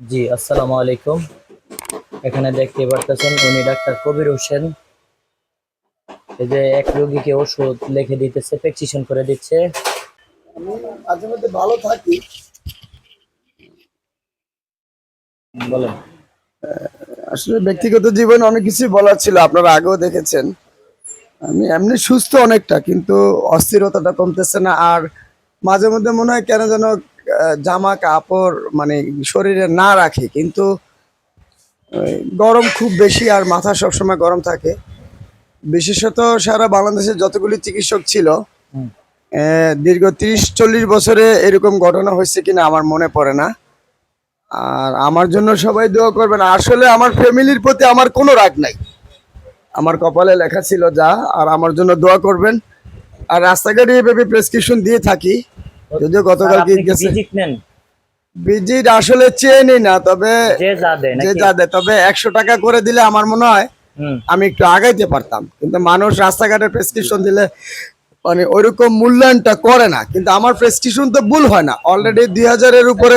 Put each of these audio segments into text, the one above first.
জি আসসালামু আলাইকুম। এখানে দেখতে পারতেছেন উনি ডাক্তার কবির হোসেন। এই যে এক রোগীকে ওষুধ লিখে দিতেছে প্রেসক্রিপশন করে দিচ্ছে। আমি মাঝে মধ্যে ভালো থাকি। বলেন। আসলে ব্যক্তিগত জীবনে অনেক কিছু বলার ছিল আপনারা আগেও দেখেছেন। আমি এমনি সুস্থ অনেকটা কিন্তু অস্থিরতাটা কমতেছে না। আর মাঝে মধ্যে মনে হয় কেন যেন জামা কাপড় মানে শরীরে না রাখি কিন্তু গরম খুব বেশি আর মাথা সবসময় গরম থাকে। বিশেষত সারা বাংলাদেশে যতগুলি চিকিৎসক ছিল দীর্ঘ তিরিশ চল্লিশ বছরে এরকম ঘটনা হয়েছে কিনা আমার মনে পড়ে না। আর আমার জন্য সবাই দোয়া করবেন। আসলে আমার ফ্যামিলির প্রতি আমার কোনো রাগ নাই। আমার কপালে লেখা ছিল যা আর আমার জন্য দোয়া করবেন। আর রাস্তাঘাটে এভাবে প্রেসক্রিপশন দিয়ে থাকি। যদিও গতকাল কি গেছে। ভিজিট নেন? ভিজিট আসলে চেয়ে নিই না তবে যে যা দেয় যে যা দেয় তবে একশো টাকা করে দিলে আমার মনে হয় আমি একটু আগাইতে পারতাম। কিন্তু মানুষ রাস্তাঘাটে প্রেসক্রিপশন দিলে মানে ওইরকম মূল্যায়নটা করে না। কিন্তু আমার প্রেসক্রিপশন তো ভুল হয় না। অলরেডি দুই হাজারের উপরে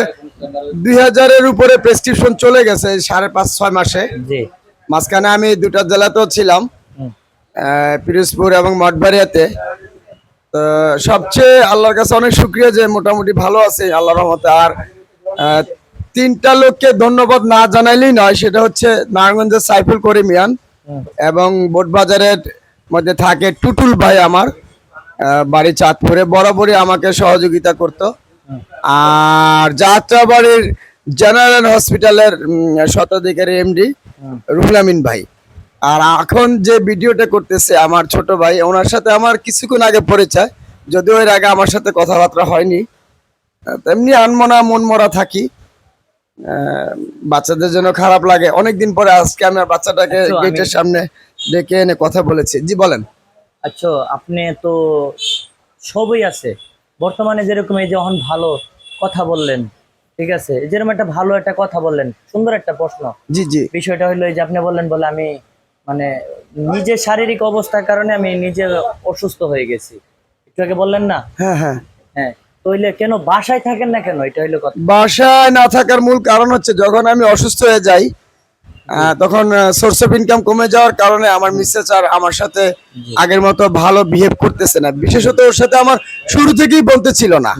দুই হাজারের উপরে প্রেসক্রিপশন চলে গেছে সাড়ে পাঁচ ছয় মাসে। মাঝখানে আমি দুটা জেলাতেও ছিলাম। পিরোজপুর এবং মঠবাড়িয়াতে। সবচেয়ে আল্লাহর কাছে অনেক শুক্রিয়া যে মোটামুটি ভালো আছে আল্লাহর রহমতে। আর তিনটা লোককে ধন্যবাদ না জানাইলেই নয় সেটা হচ্ছে নারায়ণগঞ্জের সাইফুল করিমিয়ান হুম এবং বোটবাজারের মধ্যে থাকে টুটুল ভাই আমার বাড়ি চাঁদপুরে বরাবরই আমাকে সহযোগিতা করত। আর যাত্রাবাড়ির জেনারেল হসপিটালের শতাধিকারী এমডি রুহুল আমিন ভাই। আর এখন যে ভিডিওটা করতেছে আমার ছোট ভাই ওনার সাথে আমার কিছুক্ষণ আগে পরিচয় যদিও এর আগে আমার সাথে কথাবার্তা হয়নি। তেমনি আনমনা মনমরা থাকি। বাচ্চাদের জন্য খারাপ লাগে। অনেকদিন পরে আজকে আমি বাচ্চাটাকে আচ্ছা, গেটের সামনে ডেকে এনে কথা বলেছি। জি বলেন। আচ্ছা আপনি তো সবই আছে। বর্তমানে যেরকম এই যে এখন ভালো কথা বললেন ঠিক আছে? যেরকম একটা ভালো একটা কথা বললেন সুন্দর একটা প্রশ্ন। জি জি। বিষয়টা হলো এই যে আপনি বললেন বলে আমি মানে নিজের শারীরিক অবস্থার কারণে আমি নিজে অসুস্থ হয়ে গেছি। একটু আগে বললেন না? হ্যাঁ হ্যাঁ। হ্যাঁ তো হইলে কেন বাসায় থাকেন না কেন? এটা হইল কথা। বাসায় না থাকার মূল কারণ হচ্ছে যখন আমি অসুস্থ হয়ে যাই তখন সোর্স অফ ইনকাম কমে যাওয়ার কারণে আমার মিসেস আর আমার সাথে আগের মতো ভালো বিহেভ করতেছে না। বিশেষত ওর সাথে আমার শুরু থেকেই বলতে ছিল না।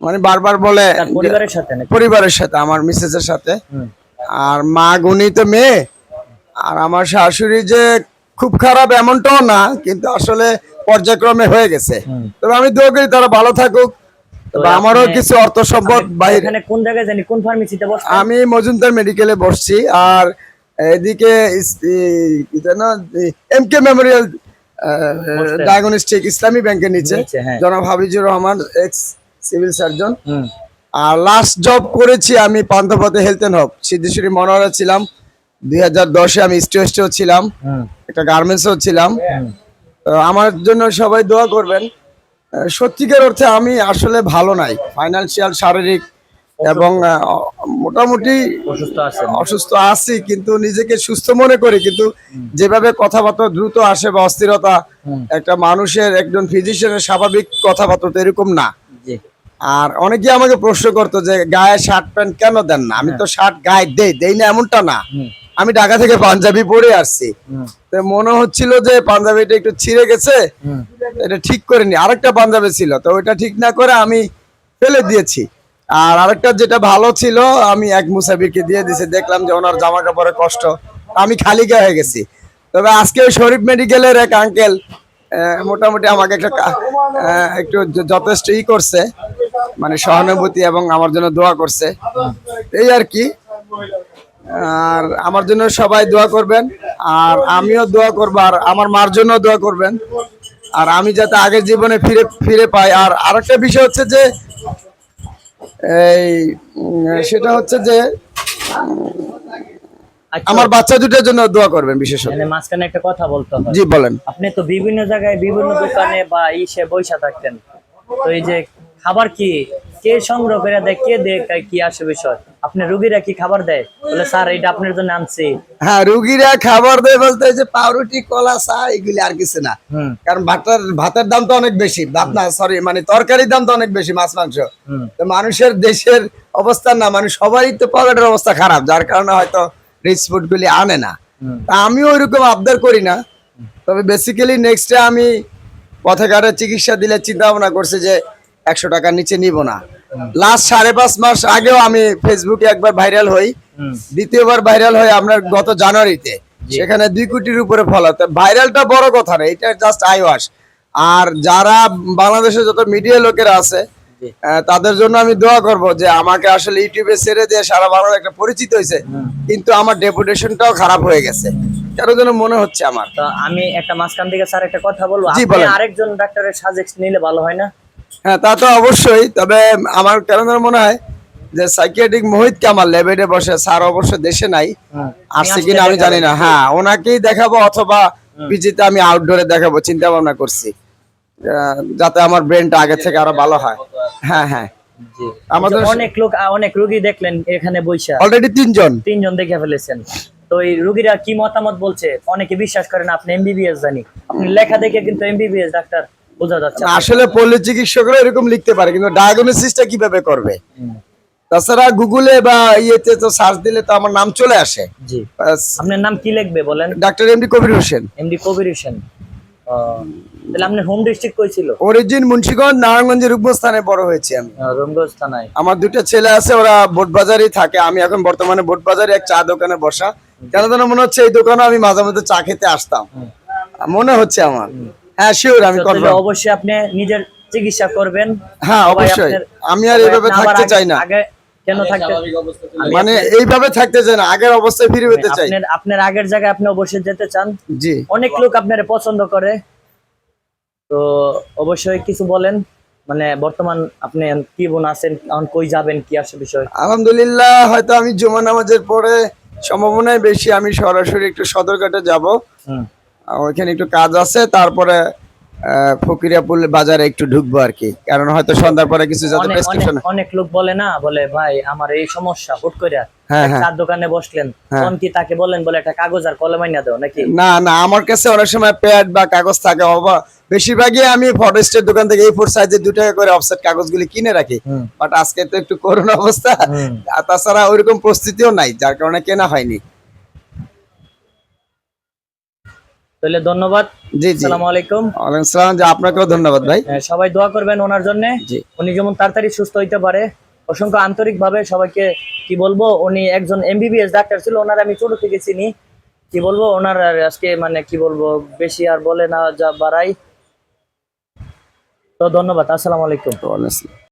মানে বারবার বলে পরিবারের সাথে পরিবারের সাথে আমার মিসেসের সাথে। আর মা গুণী তো মেয়ে আর আমার শাশুড়ি যে খুব খারাপ এমনটাও না কিন্তু আসলে পর্যায়ক্রমে হয়ে গেছে। তবে আমি দোয়া করি তারা ভালো থাকুক। আমারও কিছু অর্থ সম্পদ বাইরে কোন জায়গায় জানি কোন ফার্মেসিতে আমি মজুমদার মেডিকেলে বসছি আর এদিকে এম কে মেমোরিয়াল ডায়াগনস্টিক ইসলামী ব্যাংকের নিচে। হ্যাঁ। জনাব Habijur Rahman ex civil surgeon আর লাস্ট জব করেছি আমি পান্থপথে health and hope Siddheswari Manohara ছিলাম। দুই হাজার দশে আমি স্টেও ছিলাম। হুম একটা গার্মেন্টসও ছিলাম। আমার জন্য সবাই দোয়া করবেন। সত্যিকার অর্থে আমি আসলে ভালো নাই। ফাইনান্সিয়াল শারীরিক এবং মোটামুটি অসুস্থ আছি কিন্তু নিজেকে সুস্থ মনে করি। কিন্তু যেভাবে কথাবার্তা দ্রুত আসে বা অস্থিরতা একটা মানুষের একজন ফিজিশিয়ানের স্বাভাবিক কথাবার্তা তো এরকম না। আর অনেকে আমাকে প্রশ্ন করতো যে গায়ে শার্ট প্যান্ট কেন দেন না? আমি তো শার্ট গায়ে দেই দেই না এমনটা না। আমি ঢাকা থেকে পাঞ্জাবি পরে আসছি। তো মনে হচ্ছিল যে পাঞ্জাবিটা একটু ছিঁড়ে গেছে এটা ঠিক করে নি আরেকটা পাঞ্জাবি ছিল তো ওইটা ঠিক না করে আমি ফেলে দিয়েছি। আর আরেকটা যেটা ভালো ছিল আমি এক মুসাফিরকে দিয়ে দিয়েছি দেখলাম যে ওনার জামা কাপড়ে কষ্ট আমি খালি গায়ে হয়ে গেছি। তবে আজকে শরীফ মেডিকেলের এক আঙ্কেল মোটামুটি আমাকে একটা একটু যথেষ্ট ই করছে মানে সহানুভূতি এবং আমার জন্য দোয়া করছে। এই আর কি। আর আমার জন্য সবাই দোয়া করবেন আর আমিও দোয়া করব আর আমার মার জন্য দোয়া করবেন। আর আমি যাতে আগের জীবনে ফিরে ফিরে পাই। আর আরেকটা বিষয় হচ্ছে যে এই সেটা হচ্ছে যে আচ্ছা, আমার বাচ্চা দুটোর জন্য দোয়া করবেন বিশেষত। মানে মাঝখানে একটা কথা বলতে হয়। জি বলেন। আপনি তো বিভিন্ন জায়গায় বিভিন্ন দোকানে বা ইসে বৈশা থাকতেন। তো এই যে খাবার কি? কে সংগ্রহ করে দেয়? কে দেয়? কি আসে বিষয়? আপনি রুগীরা কি খাবার দেয়? বলে স্যার এটা আপনার জন্য আনছি। হ্যাঁ রুগীরা খাবার দেয় বলতে যে পাউরুটি কলা চা এগুলি আর কিছু না। কারণ ভাতের ভাতের দাম তো অনেক বেশি। ভাত না সরি মানে তরকারির দাম তো অনেক বেশি মাছ মাংস। তো মানুষের দেশের অবস্থা না মানে সবারই তো পকেটের অবস্থা খারাপ যার কারণে হয়তো রিচ ফুড গুলি আনে না। তা আমিও ওইরকম আবদার করি না। তবে বেসিক্যালি নেক্সট আমি পথে ঘাটে চিকিৎসা দিলে চিন্তা ভাবনা করছি যে একশো টাকার নিচে নিব না। লাস্ট সাড়ে পাঁচ মাস আগেও আমি ফেসবুকে একবার ভাইরাল হই। দ্বিতীয়বার ভাইরাল হয় আপনার গত জানুয়ারিতে। সেখানে দুই কোটির উপরে ফলো ভাইরালটা বড় কথা না এটা জাস্ট আইওয়াস। আর যারা বাংলাদেশে যত মিডিয়া লোকেরা আছে তাদের জন্য আমি দোয়া করব যে আমাকে আসলে ইউটিউবে ছেড়ে দিয়ে সারা বাংলাদেশ একটা পরিচিত হয়েছে। কিন্তু আমার ডেপুটেশনটাও খারাপ হয়ে গেছে। কেন যেন মনে হচ্ছে আমার। তো আমি একটা মাঝখান থেকে স্যার একটা কথা বলব। আরেকজন ডাক্তারের সাজেশন নিলে ভালো হয় না? হ্যাঁ তা তো অবশ্যই। তবে আমার কেন মনে হয় যে সাইকিয়াট্রিক মোহিত কামাল লেবেডে বসে স্যার অবশ্য দেশে নাই। আসছে কিনা আমি জানি না। হ্যাঁ ওনাকেই দেখাবো অথবা পিজিতে আমি আউটডোরে দেখাবো চিন্তা ভাবনা করছি যাতে আমার ব্রেনটা আগে থেকে আরও ভালো হয়। হ্যাঁ হ্যাঁ। আমাদের অনেক লোক অনেক রোগী দেখলেন এখানে বৈশা। অলরেডি তিনজন। তিনজন দেখে ফেলেছেন। তো এই রোগীরা কি মতামত বলছে? অনেকে বিশ্বাস করেন আপনি এমবিবিএস জানি। আপনি লেখা দেখে কিন্তু এমবিবিএস ডাক্তার। বোঝা যাচ্ছে। আসলে পল্লী চিকিৎসকরা এরকম লিখতে পারে কিন্তু ডায়াগনোসিসটা কীভাবে করবে? তাছাড়া গুগলে বা ইয়েতে তো সার্চ দিলে তো আমার নাম চলে আসে। জি। আপনার নাম কি লিখবে বলেন? ডাক্তার এমডি কবির হোসেন। এমডি কবির হোসেন। তাহলে আপনার হোম ডিস্ট্রিক্ট কই ছিল? অরিজিন মুন্সিগঞ্জ নারায়ণগঞ্জের বড় হয়েছে আমি। থানায় আমার দুটো ছেলে আছে ওরা বোটবাজারেই থাকে। আমি এখন বর্তমানে বোটবাজারে এক চা দোকানে বসা। কেন যেন মনে হচ্ছে এই দোকানে আমি মাঝে মধ্যে চা খেতে আসতাম। মনে হচ্ছে আমার। হ্যাঁ শিওর আমি করব অবশ্যই আপনি নিজের চিকিৎসা করবেন। হ্যাঁ অবশ্যই। আপনার- আমি আর এইভাবে থাকতে চাই না। আগে কেন থাকতে মানে এইভাবে থাকতে চাই না। আগের অবস্থায় ফিরে পেতে চাই। আপনার আপনার আগের জায়গায় আপনি অবশ্যই যেতে চান। জি। অনেক লোক আপনার পছন্দ করে। তো অবশ্যই কিছু বলেন। মানে বর্তমান আপনি কি বোন আছেন? এখন কই যাবেন? কি আসে বিষয়? আলহামদুলিল্লাহ হয়তো আমি জুমা নামাজের পরে সম্ভাবনায় বেশি। আমি সরাসরি একটু সদরঘাটে যাব। হুম। ওইখানে একটু কাজ আছে তারপরে আহ, ফকিরিয়াপুর বাজারে একটু ঢুকবো আর কি। কারণ হয়তো সন্ধ্যার পরে কিছু যাতে প্রেসক্রিপশন অনেক- লোক বলে না বলে ভাই আমার এই সমস্যা হুট করে হ্যাঁ, হ্যাঁ। চার দোকানে বসলেন। তখন কি তাকে বলেন বলে একটা কাগজ আর কলম আইনা দাও নাকি? না না আমার কাছে অনেক সময় প্যাড বা কাগজ থাকে অবা বেশিরভাগই আমি ফরেস্টের দোকান থেকে এই ফোর সাইজের দু টাকা করে অফসেট কাগজগুলি কিনে রাখি। বাট আজকে তো একটু করোনা অবস্থা। তাছাড়া ওইরকম প্রস্তুতিও নাই যার কারণে কেনা হয়নি। তাহলে ধন্যবাদ। জি জি। আসসালামু আলাইকুম। ওয়ালাইকুম সালাম আপনাকেও ধন্যবাদ ভাই। হ্যাঁ, সবাই দোয়া করবেন ওনার জন্য। উনি যেমন তাড়াতাড়ি সুস্থ হইতে পারে অসংখ্য আন্তরিক ভাবে সবাইকে কি বলব উনি একজন এমবিবিএস ডাক্তার ছিল ওনার আমি ছোট থেকে চিনি। কি বলব ওনার আজকে মানে কি বলব বেশি আর বলে না যা বাড়াই। তো ধন্যবাদ আসসালামু আলাইকুম।